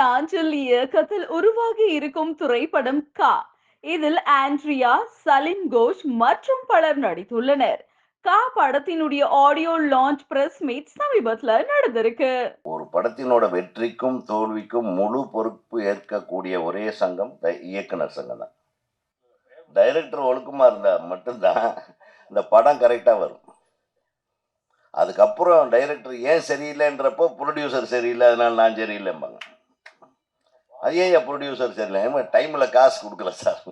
நாஞ்சில் இயக்கத்தில் உருவாகி இருக்கும் திரைப்படம் கா. இதில் ஆண்ட்ரியா சலின் கோஷ் மற்றும் பலர் நடித்துள்ளனர். கா படத்தினுடைய ஆடியோ லான்ச் பிரஸ் மீட் சமீபத்துல நடந்திருக்கு. ஒரு படத்தினோட வெற்றிக்கும் தோல்விக்கும் முழு பொறுப்பு ஏற்கக்கூடிய ஒரே சங்கம் இயக்குனர் சங்கம் தான். டைரக்டர் ஒழுக்கமா இருந்தா மட்டும்தான் இந்த படம் கரெக்டா வரும். அதுக்கப்புறம் டைரக்டர் ஏன் சரியில்லைன்றப்போ ப்ரொடியூசர் சரியில்லை அதனால நான் சரியில்லைம்பாங்க. ஏன் ப்ரொடியூசர் சரியில்லை ஏன் டைமில் காசு கொடுக்கல சார்.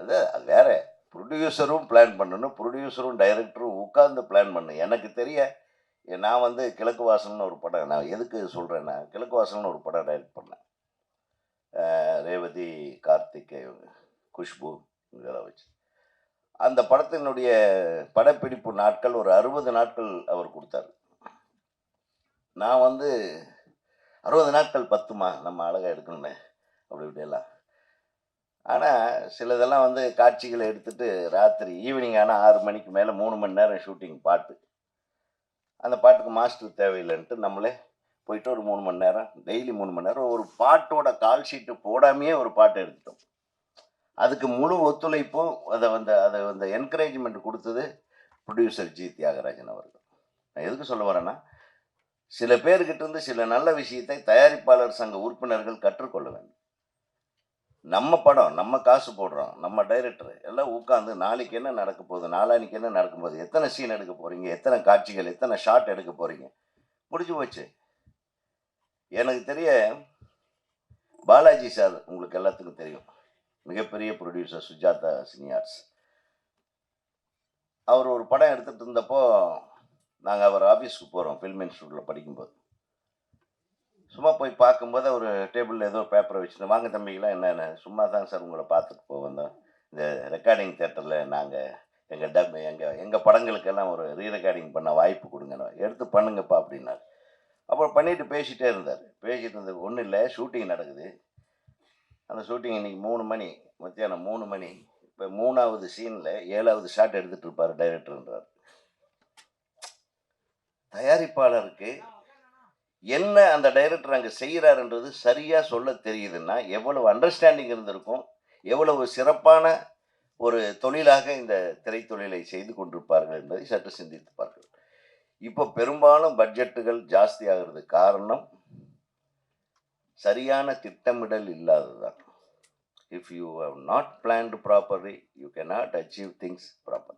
அது அது வேற. ப்ரொடியூசரும் பிளான் பண்ணணும். ப்ரொடியூசரும் டைரக்டரும் உட்கார்ந்து பிளான் பண்ணணும். எனக்கு தெரிய நான் வந்து கிழக்கு வாசல்னு ஒரு படம் நான் எதுக்கு சொல்கிறேன்னா கிழக்கு வாசல்னு ஒரு படம் டைரக்ட் பண்ணேன். ரேவதி கார்த்திக் குஷ்பு இதெல்லாம் வச்சு. அந்த படத்தினுடைய படப்பிடிப்பு நாட்கள் ஒரு அறுபது நாட்கள் அவர் கொடுத்தாரு. நான் வந்து அறுபது நாட்கள் பத்துமா? நம்ம அழகாக எடுக்கணுமே அப்படி இப்படியெல்லாம். ஆனால் சிலதெல்லாம் வந்து காட்சிகளை எடுத்துட்டு ராத்திரி ஈவினிங் ஆனால் ஆறு மணிக்கு மேலே மூணு மணி நேரம் ஷூட்டிங் பாட்டு. அந்த பாட்டுக்கு மாஸ்டர் தேவையில்லைன்ட்டு நம்மளே போயிட்டு ஒரு மூணு மணி நேரம் டெய்லி மூணு மணி நேரம் ஒரு பாட்டோட கால் ஷீட்டு போடாமையே ஒரு பாட்டு எடுத்துட்டோம். அதுக்கு முழு ஒத்துழைப்பும் அதை வந்து அதை அந்த என்கரேஜ்மெண்ட் கொடுத்தது ப்ரொடியூசர் ஜி தியாகராஜன் அவர்கள். நான் எதுக்கு சொல்ல வரேன்னா சில பேர்கிட்ட இருந்து சில நல்ல விஷயத்தை தயாரிப்பாளர் சங்க உறுப்பினர்கள் கற்றுக்கொள்ள வேண்டும். நம்ம படம் நம்ம காசு போடுறோம் நம்ம டைரக்டர் எல்லாம் உட்காந்து நாளைக்கு என்ன நடக்க போகுது நாளானிக்கு என்ன நடக்கும் போகுது எத்தனை சீன் எடுக்க போகிறீங்க எத்தனை காட்சிகள் எத்தனை ஷாட் எடுக்க போகிறீங்க முடிஞ்சு போச்சு. எனக்கு தெரிய பாலாஜி சார் உங்களுக்கு எல்லாத்துக்கும் தெரியும். மிகப்பெரிய ப்ரொடியூசர் சுஜாதா சினியார்ஸ். அவர் ஒரு படம் எடுத்துகிட்டு இருந்தப்போ நாங்கள் அவர் ஆஃபீஸ்க்கு போகிறோம் ஃபில்ம் இன்ஸ்டியூட்டில் படிக்கும்போது. சும்மா போய் பார்க்கும்போது அவர் டேபிளில் ஏதோ பேப்பரை வச்சுருந்தேன் வாங்க தம்பிக்கெலாம் என்னென்ன சும்மா தான் சார் உங்களை பார்த்துட்டு போக வந்தோம். இந்த ரெக்கார்டிங் தேட்டரில் நாங்கள் எங்கள் டப் எங்கள் எங்கள் படங்களுக்கெல்லாம் ஒரு ரீ ரெக்கார்டிங் பண்ண வாய்ப்பு கொடுங்க எடுத்து பண்ணுங்கப்பா அப்படின்னாரு. அப்புறம் பண்ணிவிட்டு பேசிகிட்டே இருந்தார். பேசிகிட்டு இருந்தது ஒன்றும் இல்லை ஷூட்டிங் நடக்குது. அந்த ஷூட்டிங் இன்றைக்கி மூணு மணி மத்தியானம் மூணு மணி. இப்போ மூணாவது சீனில் ஏழாவது ஷாட் எடுத்துகிட்டு இருப்பார் டைரக்டர்ன்றார் தயாரிப்பாளருக்கு என்ன அந்த டைரக்டர் அங்கே செய்கிறாருன்றது சரியாக சொல்ல தெரியுதுன்னா எவ்வளவு அண்டர்ஸ்டாண்டிங் இருந்திருக்கும் எவ்வளவு சிறப்பான ஒரு தொழிலாக இந்த திரைத்தொழிலை செய்து கொண்டிருப்பார்கள் என்பதை சற்று சிந்தித்து பார்க்கிறோம் இப்போ பெரும்பாலும் பட்ஜெட்டுகள் ஜாஸ்தி ஆகிறது காரணம் சரியான திட்டமிடல் இல்லாததுதான். If you have not planned properly you can not achieve things properly